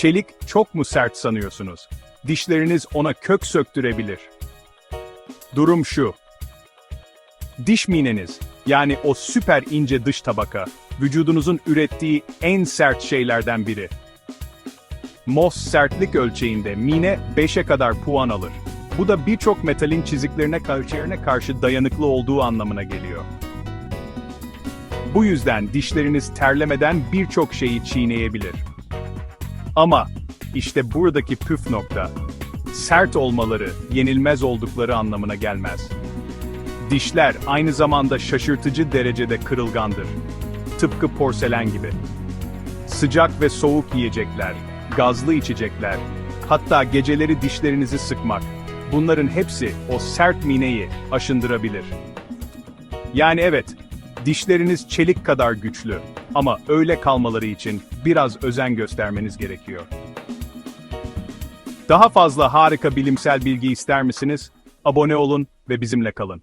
Çelik çok mu sert sanıyorsunuz? Dişleriniz ona kök söktürebilir. Durum şu. Diş mineniz, yani o süper ince dış tabaka, vücudunuzun ürettiği en sert şeylerden biri. Mohs sertlik ölçeğinde mine 5'e kadar puan alır. Bu da birçok metalin çiziklerine karşı, karşı dayanıklı olduğu anlamına geliyor. Bu yüzden dişleriniz terlemeden birçok şeyi çiğneyebilir. Ama işte buradaki püf nokta, sert olmaları, yenilmez oldukları anlamına gelmez. Dişler aynı zamanda şaşırtıcı derecede kırılgandır. Tıpkı porselen gibi. Sıcak ve soğuk yiyecekler, gazlı içecekler, hatta geceleri dişlerinizi sıkmak, bunların hepsi o sert mineyi aşındırabilir. Yani evet, dişleriniz çelik kadar güçlü ama öyle kalmaları için biraz özen göstermeniz gerekiyor. Daha fazla harika bilimsel bilgi ister misiniz? Abone olun ve bizimle kalın.